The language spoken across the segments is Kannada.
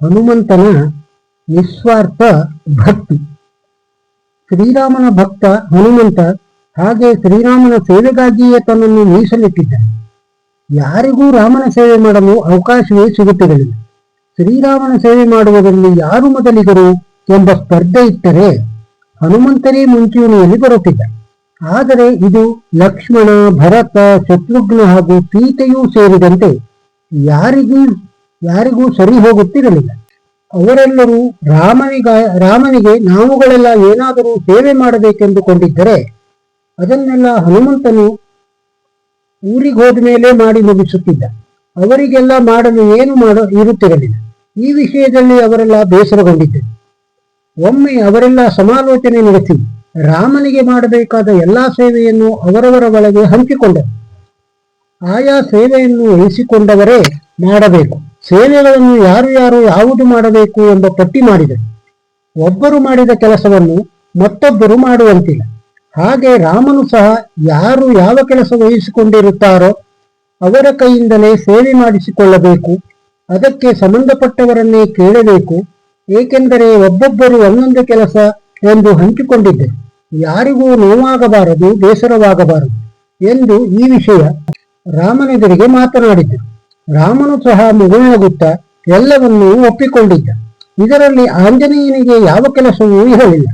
ಹನುಮಂತನ ನಿಸ್ವಾರ್ಥ ಭಕ್ತಿ. ಶ್ರೀರಾಮನ ಭಕ್ತ ಹನುಮಂತ ಹಾಗೆ ಶ್ರೀರಾಮನ ಸೇವೆಗಾಗಿಯೇ ತನ್ನನ್ನು ಮೀಸಲಿಟ್ಟಿದ್ದಾನೆ. ಯಾರಿಗೂ ರಾಮನ ಸೇವೆ ಮಾಡಲು ಅವಕಾಶವೇ ಸಿಗುತ್ತಿರಲಿಲ್ಲ. ಶ್ರೀರಾಮನ ಸೇವೆ ಮಾಡುವುದರಲ್ಲಿ ಯಾರು ಮೊದಲಿಗರು ಎಂಬ ಸ್ಪರ್ಧೆ ಇಟ್ಟರೆ ಹನುಮಂತನೇ ಮುಂಚೂಣಿಯಲ್ಲಿ ಬರುತ್ತಿದ್ದ. ಆದರೆ ಇದು ಲಕ್ಷ್ಮಣ, ಭರತ, ಶತ್ರುಘ್ನ ಹಾಗೂ ಸೀತೆಯೂ ಸೇರಿದಂತೆ ಯಾರಿಗೂ ಯಾರಿಗೂ ಸರಿ ಹೋಗುತ್ತಿರಲಿಲ್ಲ. ಅವರೆಲ್ಲರೂ ರಾಮನಿಗ, ರಾಮನಿಗೆ ನಾವುಗಳೆಲ್ಲ ಏನಾದರೂ ಸೇವೆ ಮಾಡಬೇಕೆಂದುಕೊಂಡಿದ್ದರೆ ಅದನ್ನೆಲ್ಲ ಹನುಮಂತನು ಊರಿಗೆ ಹೋದ ಮೇಲೆ ಮಾಡಿ ಮುಗಿಸುತ್ತಿದ್ದ. ಅವರಿಗೆಲ್ಲ ಮಾಡಲು ಏನು ಮಾಡ, ಇರುತ್ತಿರಲಿಲ್ಲ. ಈ ವಿಷಯದಲ್ಲಿ ಅವರೆಲ್ಲ ಬೇಸರಗೊಂಡಿದ್ದರು. ಒಮ್ಮೆ ಅವರೆಲ್ಲ ಸಮಾಲೋಚನೆ ನಡೆಸಿ ರಾಮನಿಗೆ ಮಾಡಬೇಕಾದ ಎಲ್ಲಾ ಸೇವೆಯನ್ನು ಅವರವರ ಒಳಗೆ ಹಂಚಿಕೊಂಡರು. ಆಯಾ ಸೇವೆಯನ್ನು ವಹಿಸಿಕೊಂಡವರೇ ಮಾಡಬೇಕು. ಸೇವೆಗಳನ್ನು ಯಾರು ಯಾರು ಯಾವುದು ಮಾಡಬೇಕು ಎಂಬ ಪಟ್ಟಿ ಮಾಡಿದರು ಒಬ್ಬರು ಮಾಡಿದ ಕೆಲಸವನ್ನು ಮತ್ತೊಬ್ಬರು ಮಾಡುವಂತಿಲ್ಲ. ಹಾಗೆ ರಾಮನು ಸಹ ಯಾರು ಯಾವ ಕೆಲಸ ವಹಿಸಿಕೊಂಡಿರುತ್ತಾರೋ ಅವರ ಕೈಯಿಂದಲೇ ಸೇವೆ ಮಾಡಿಸಿಕೊಳ್ಳಬೇಕು. ಅದಕ್ಕೆ ಸಂಬಂಧಪಟ್ಟವರನ್ನೇ ಕೇಳಬೇಕು. ಏಕೆಂದರೆ ಒಬ್ಬೊಬ್ಬರು ಒಂದೊಂದು ಕೆಲಸ ಎಂದು ಹಂಚಿಕೊಂಡಿದ್ದರು ಯಾರಿಗೂ ನೋವಾಗಬಾರದು, ಬೇಸರವಾಗಬಾರದು ಎಂದು ಈ ವಿಷಯ ರಾಮನೆದುರಿಗೆ ಮಾತನಾಡಿದರು ರಾಮನು ಸಹ ಮುಗುಳ್ನಗುತ್ತಾ ಎಲ್ಲವನ್ನೂ ಒಪ್ಪಿಕೊಂಡಿದ್ದ. ಇದರಲ್ಲಿ ಆಂಜನೇಯನಿಗೆ ಯಾವ ಕೆಲಸವೂ ಇರಲಿಲ್ಲ.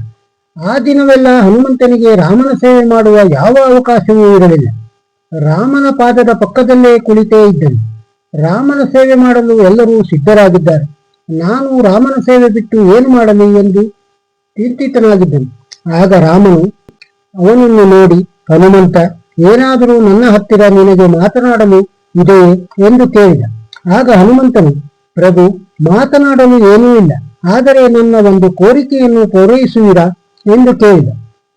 ಆ ದಿನವೆಲ್ಲ ಹನುಮಂತನಿಗೆ ರಾಮನ ಸೇವೆ ಮಾಡುವ ಯಾವ ಅವಕಾಶವೂ ಇರಲಿಲ್ಲ. ರಾಮನ ಪಾದದ ಪಕ್ಕದಲ್ಲೇ ಕುಳಿತೇ ಇದ್ದನು. ರಾಮನ ಸೇವೆ ಮಾಡಲು ಎಲ್ಲರೂ ಸಿದ್ಧರಾಗಿದ್ದಾರೆ. ನಾನು ರಾಮನ ಸೇವೆ ಬಿಟ್ಟು ಏನು ಮಾಡಲಿ ಎಂದು ಚಿಂತಿತನಾಗಿದ್ದನು. ಆಗ ರಾಮನು, ಅವನನ್ನು ನೋಡಿ, ಹನುಮಂತ, ಏನಾದರೂ ನನ್ನ ಹತ್ತಿರ ನಿನಗೆ ಮಾತನಾಡಲು ಇದೆಯೇ ಎಂದು ಕೇಳಿದ. ಆಗ ಹನುಮಂತನು, ಪ್ರಭು, ಮಾತನಾಡಲು ಏನೂ ಇಲ್ಲ. ಆದರೆ ನನ್ನ ಒಂದು ಕೋರಿಕೆಯನ್ನು ಪೂರೈಸುವಿರಾ? ಎಂದು ಕೇಳಿದ.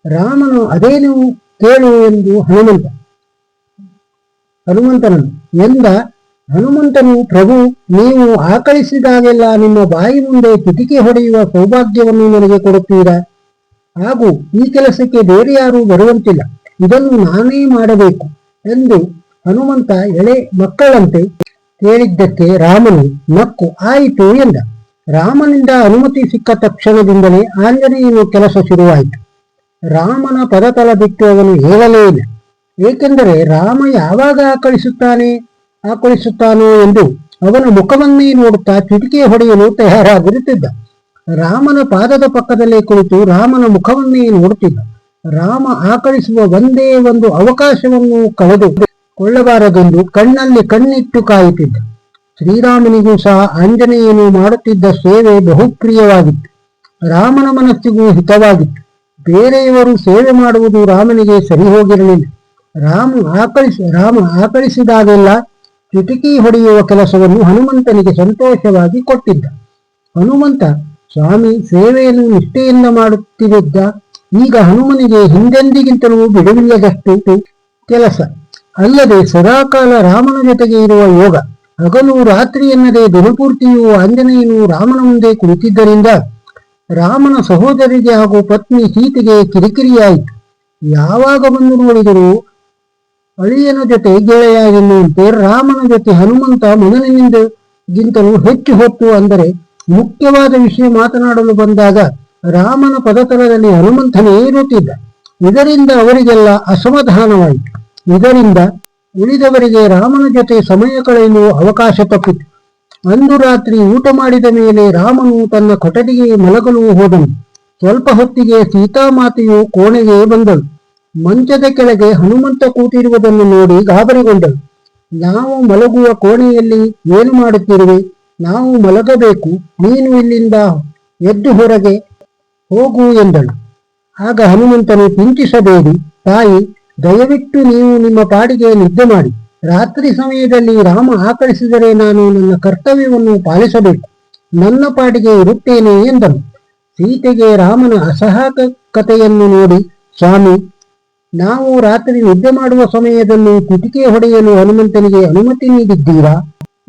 ರಾಮನು ಅದೇನು ಕೇಳು ಎಂದು ಹನುಮಂತ, ಹನುಮಂತನನು, ಎಂದ ಹನುಮಂತನು, ಪ್ರಭು, ನೀವು ಆಕಳಿಸಿದಾಗೆಲ್ಲ ನಿಮ್ಮ ಬಾಯಿ ಮುಂದೆ ಕಿಟಿಕಿ ಹೊಡೆಯುವ ಸೌಭಾಗ್ಯವನ್ನು ನನಗೆ ಕೊಡುತ್ತೀರಾ? ಹಾಗೂ ಈ ಕೆಲಸಕ್ಕೆ ಬೇರೆ ಯಾರೂ ಬರುವಂತಿಲ್ಲ. ಇದನ್ನು ನಾನೇ ಮಾಡಬೇಕು ಎಂದು ಹನುಮಂತ ಎಳೆ ಮಕ್ಕಳಂತೆ ಕೇಳಿದ್ದಕ್ಕೆ ರಾಮನು ನಕ್ಕು ಆಯಿತು ಎಂದ. ರಾಮನಿಂದ ಅನುಮತಿ ಸಿಕ್ಕ ತಕ್ಷಣದಿಂದಲೇ ಆಂಜನೇಯನು ಕೆಲಸ ಶುರುವಾಯಿತು. ರಾಮನ ಪದತಲ ಬಿಟ್ಟು ಅವನು ಹೇಳಲೇ ಇಲ್ಲ. ಏಕೆಂದರೆ ರಾಮ ಯಾವಾಗ ಆಕಳಿಸುತ್ತಾನೆ, ಆಕಳಿಸುತ್ತಾನೋ ಎಂದು ಅವನ ಮುಖವನ್ನೇ ನೋಡುತ್ತಾ ಚುಟಿಕೆ ಹೊಡೆಯಲು ತಯಾರಾಗಿರುತ್ತಿದ್ದ ರಾಮನ ಪಾದದ ಪಕ್ಕದಲ್ಲೇ ಕುಳಿತು ರಾಮನ ಮುಖವನ್ನೇ ನೋಡುತ್ತಿದ್ದ. ರಾಮ ಆಕಳಿಸುವ ಒಂದೇ ಒಂದು ಅವಕಾಶವನ್ನು ಕಳೆದು ಕೊಳ್ಳಬಾರದೆಂದು ಕಣ್ಣಲ್ಲಿ ಕಣ್ಣಿಟ್ಟು ಕಾಯುತ್ತಿದ್ದ. ಶ್ರೀರಾಮನಿಗೂ ಸಹ ಆಂಜನೇಯನು ಮಾಡುತ್ತಿದ್ದ ಸೇವೆ ಬಹುಪ್ರಿಯವಾಗಿತ್ತು. ರಾಮನ ಮನಸ್ಸಿಗೂ ಹಿತವಾಗಿತ್ತು. ಬೇರೆಯವರು ಸೇವೆ ಮಾಡುವುದು ರಾಮನಿಗೆ ಸರಿ ಹೋಗಿರಲಿಲ್ಲ. ರಾಮ ಆಕಳಿಸಿ, ರಾಮ ಆಕಳಿಸಿದಾಗೆಲ್ಲ ಕಿಟಕಿ ಹೊಡೆಯುವ ಕೆಲಸವನ್ನು ಹನುಮಂತನಿಗೆ ಸಂತೋಷವಾಗಿ ಕೊಟ್ಟಿದ್ದ. ಹನುಮಂತ, ಸ್ವಾಮಿ, ಸೇವೆಯನ್ನು ನಿಷ್ಠೆಯಿಂದ ಮಾಡುತ್ತಿದ್ದ ಈಗ ಹನುಮನಿಗೆ ಹಿಂದೆಂದಿಗಿಂತಲೂ ಬಿಡುವಿಲ್ಲದಷ್ಟು ಕೆಲಸ. ಅಲ್ಲದೆ ಸದಾಕಾಲ ರಾಮನ ಜೊತೆಗೆ ಇರುವ ಯೋಗ, ಹಗಲು ರಾತ್ರಿ ಎನ್ನದೆ ದಿನಪೂರ್ತಿಯು ಆಂಜನೇಯನು ರಾಮನ ಮುಂದೆ ಕುಳಿತಿದ್ದರಿಂದ ರಾಮನ ಸಹೋದರಿಗೆ ಹಾಗೂ ಪತ್ನಿ ಸೀತೆಗೆ ಕಿರಿಕಿರಿಯಾಯಿತು. ಯಾವಾಗ ಬಂದು ನೋಡಿದರೂ ಅಳಿಯನ ಜೊತೆ ಗೆಳೆಯ ಎನ್ನುವಂತೆ ರಾಮನ ಜೊತೆ ಹನುಮಂತ ಮೊದಲಿನಿಂದಗಿಂತಲೂ ಹೆಚ್ಚು ಹೊತ್ತು ಅಂದರೆ ಮುಖ್ಯವಾದ ವಿಷಯ ಮಾತನಾಡಲು ಬಂದಾಗ ರಾಮನ ಪದತಲದಲ್ಲಿ ಹನುಮಂತನೇ ಇರುತ್ತಿದ್ದ. ಇದರಿಂದ ಅವರಿಗೆಲ್ಲ ಅಸಮಾಧಾನವಾಯಿತು. ಇದರಿಂದ ಉಳಿದವರಿಗೆ ರಾಮನ ಜೊತೆ ಸಮಯ ಕಳೆಯಲು ಅವಕಾಶ ತಪ್ಪಿತು. ಅಂದು ರಾತ್ರಿ ಊಟ ಮಾಡಿದ ಮೇಲೆ ರಾಮನು ತನ್ನ ಕೊಠಡಿಗೆ ಮಲಗಲು ಹೋದನು. ಸ್ವಲ್ಪ ಹೊತ್ತಿಗೆ ಸೀತಾಮಾತೆಯು ಕೋಣೆಗೆ ಬಂದಳು. ಮಂಚದ ಕೆಳಗೆ ಹನುಮಂತ ಕೂತಿರುವುದನ್ನು ನೋಡಿ ಗಾಬರಿಗೊಂಡಳು. ನಾವು ಮಲಗುವ ಕೋಣೆಯಲ್ಲಿ ಏನು ಮಾಡುತ್ತಿರುವೆ? ನಾವು ಮಲಗಬೇಕು. ನೀನು ಇಲ್ಲಿಂದ ಎದ್ದು ಹೊರಗೆ ಹೋಗು ಎಂದಳು. ಆಗ ಹನುಮಂತನು ಚಿಂತಿಸಬೇಡಿ. ತಾಯಿ ದಯವಿಟ್ಟು ನೀವು ನಿಮ್ಮ ಪಾಡಿಗೆ ನಿದ್ದೆ ಮಾಡಿ. ರಾತ್ರಿ ಸಮಯದಲ್ಲಿ ರಾಮ ಆಕರಿಸಿದರೆ ನಾನು ನನ್ನ ಕರ್ತವ್ಯವನ್ನು ಪಾಲಿಸಬೇಕು. ನನ್ನ ಪಾಡಿಗೆ ಇರುತ್ತೇನೆ ಎಂದನು. ಸೀತೆಗೆ ರಾಮನ ಅಸಹಾಯಕತೆಯನ್ನು ನೋಡಿ, ಸ್ವಾಮಿ, ನಾವು ರಾತ್ರಿ ನಿದ್ದೆ ಮಾಡುವ ಸಮಯದಲ್ಲಿ ಕುಟಿಕೆ ಹೊಡೆಯಲು ಹನುಮಂತನಿಗೆ ಅನುಮತಿ ನೀಡಿದ್ದೀರಾ?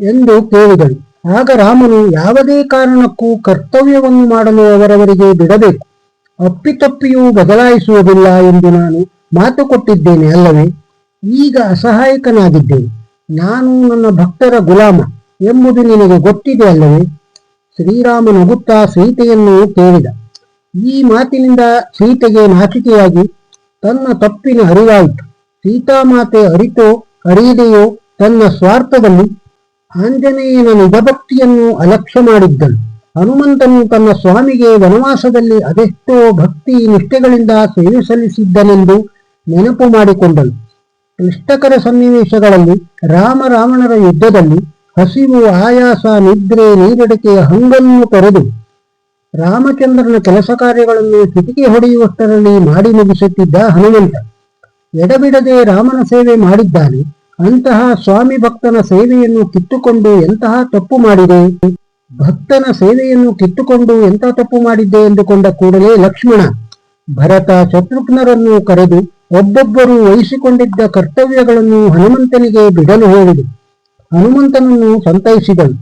ಎಂದು ಕೇಳಿದಳು. ಆಗ ರಾಮನು ಯಾವುದೇ ಕಾರಣಕ್ಕೂ ಕರ್ತವ್ಯವನ್ನು ಮಾಡಲು ಅವರವರಿಗೆ ಬಿಡಬೇಕು. ಅಪ್ಪಿತಪ್ಪಿಯೂ ಬದಲಾಯಿಸುವುದಿಲ್ಲ ಎಂದು ನಾನು ಮಾತು ಕೊಟ್ಟಿದ್ದೇನೆ ಅಲ್ಲವೇ? ಈಗ ಅಸಹಾಯಕನಾಗಿದ್ದೇನೆ. ನಾನು ನನ್ನ ಭಕ್ತರ ಗುಲಾಮ ಎಂಬುದು ನಿನಗೆ ಗೊತ್ತಿದೆ ಅಲ್ಲವೇ? ಶ್ರೀರಾಮ ನಗುತ್ತಾ ಸೀತೆಯನ್ನು ಕೇಳಿದ. ಈ ಮಾತಿನಿಂದ ಸೀತೆಗೆ ನಾಚಿಕೆಯಾಗಿ ತನ್ನ ತಪ್ಪಿನ ಅರಿವಾಯಿತು. ಸೀತಾಮಾತೆ ಅರಿತೋ ಅರಿಯದೆಯೋ ತನ್ನ ಸ್ವಾರ್ಥದಲ್ಲಿ ಆಂಜನೇಯನ ನಿಜಭಕ್ತಿಯನ್ನು ಅಲಕ್ಷ್ಯ ಮಾಡಿದ್ದನು ಹನುಮಂತನು ತನ್ನ ಸ್ವಾಮಿಗೆ ವನವಾಸದಲ್ಲಿ ಅದೆಷ್ಟೋ ಭಕ್ತಿ ನಿಷ್ಠೆಗಳಿಂದ ಸೇವೆ ಸಲ್ಲಿಸಿದ್ದನೆಂದು ನೆನಪು ಮಾಡಿಕೊಂಡಳು ಕ್ಲಿಷ್ಟಕರ ಸನ್ನಿವೇಶಗಳಲ್ಲಿ ರಾಮ ರಾವಣರ ಯುದ್ಧದಲ್ಲಿ ಹಸಿವು, ಆಯಾಸ, ನಿದ್ರೆ, ನೀರಡಿಕೆಯ ಹಂಗನ್ನು ತೊರೆದು ರಾಮಚಂದ್ರನ ಕೆಲಸ ಕಾರ್ಯಗಳನ್ನು ಕಿಟಕಿ ಹೊಡೆಯುವಷ್ಟರಲ್ಲಿ ಮಾಡಿ ಮುಗಿಸುತ್ತಿದ್ದ ಹನುಮಂತ. ಎಡಬಿಡದೆ ರಾಮನ ಸೇವೆ ಮಾಡಿದ್ದಾನೆ. ಅಂತಹ ಸ್ವಾಮಿ ಭಕ್ತನ ಸೇವೆಯನ್ನು ಕಿತ್ತುಕೊಂಡು ಎಂತಹ ತಪ್ಪು ಮಾಡಿದೆ? ಭಕ್ತನ ಸೇವೆಯನ್ನು ಕಿತ್ತುಕೊಂಡು ಎಂಥ ತಪ್ಪು ಮಾಡಿದ್ದೆ? ಎಂದುಕೊಂಡ ಕೂಡಲೇ ಲಕ್ಷ್ಮಣ ಭರತ ಶತ್ರುಘ್ನರನ್ನು ಕರೆದು ಒಬ್ಬೊಬ್ಬರು ವಹಿಸಿಕೊಂಡಿದ್ದ ಕರ್ತವ್ಯಗಳನ್ನು ಹನುಮಂತನಿಗೆ ಬಿಡಲು ಹೇಳಿದರು ಹನುಮಂತನನ್ನು ಸಂತೈಸಿದಳು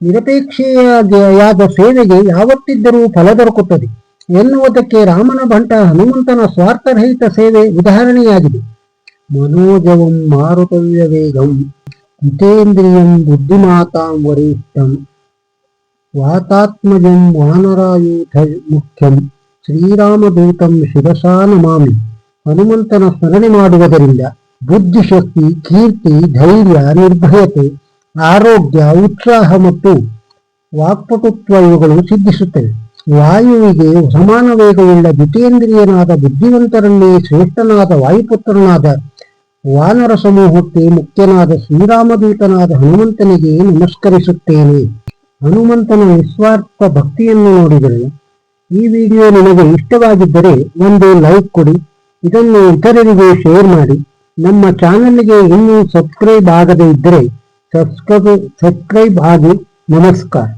ನಿರಪೇಕ್ಷೆಯಾದ ಸೇವೆಗೆ ಯಾವತ್ತಿದ್ದರೂ ಫಲ ದೊರಕುತ್ತದೆ ಎನ್ನುವುದಕ್ಕೆ ರಾಮನ ಬಂಟ ಹನುಮಂತನ ಸ್ವಾರ್ಥರಹಿತ ಸೇವೆ ಉದಾಹರಣೆಯಾಗಿದೆ. ಮನೋಜವಂ ಮಾರುತವ್ಯ ವೇಗಂ ಜಿತೇಂದ್ರಿಯಂ ಬುದ್ಧಿಮಾತಾಂ ವರಿಷ್ಠಂ ವಾತಾತ್ಮಜಂ ವಾನರಾಯೂಥ ಮುಖ್ಯಂ ಶ್ರೀರಾಮದೂತಂ ಶಿರಸಾ ನಮಾಮಿ. ಹನುಮಂತನ ಸ್ಮರಣೆ ಮಾಡುವುದರಿಂದ ಬುದ್ಧಿಶಕ್ತಿ, ಕೀರ್ತಿ, ಧೈರ್ಯ ನಿರ್ಭಯತೆ, ಆರೋಗ್ಯ, ಉತ್ಸಾಹ ಮತ್ತು ವಾಕ್ಪಟುತ್ವ ಇವುಗಳು ಸಿದ್ಧಿಸುತ್ತವೆ. ವಾಯುವಿಗೆ ಸಮಾನ ವೇಗವುಳ್ಳ ಜಿತೇಂದ್ರಿಯನಾದ ಬುದ್ಧಿವಂತರಲ್ಲಿ ಶ್ರೇಷ್ಠನಾದ ವಾಯುಪುತ್ರನಾದ ವಾನರ ಸಮೂಹಕ್ಕೆ ಮುಖ್ಯನಾದ ಶ್ರೀರಾಮದೂತನಾದ ಹನುಮಂತನಿಗೆ ನಮಸ್ಕರಿಸುತ್ತೇನೆ. ಹನುಮಂತನ ನಿಸ್ವಾರ್ಥ ಭಕ್ತಿಯನ್ನು ನೋಡಿದರೆ ಈ ವಿಡಿಯೋ ನಿಮಗೆ ಇಷ್ಟವಾಗಿದ್ದರೆ ಒಂದು ಲೈಕ್ ಕೊಡಿ. ಇದನ್ನು ಇತರರಿಗೆ ಶೇರ್ ಮಾಡಿ. ನಮ್ಮ ಚಾನಲ್ಗೆ ಇನ್ನೂ ಸಬ್ಸ್ಕ್ರೈಬ್ ಆಗದೇ ಇದ್ದರೆ ಸಬ್ಸ್ಕ್ರೈಬ್ ಸಬ್ಸ್ಕ್ರೈಬ್ ಆಗಿ ನಮಸ್ಕಾರ.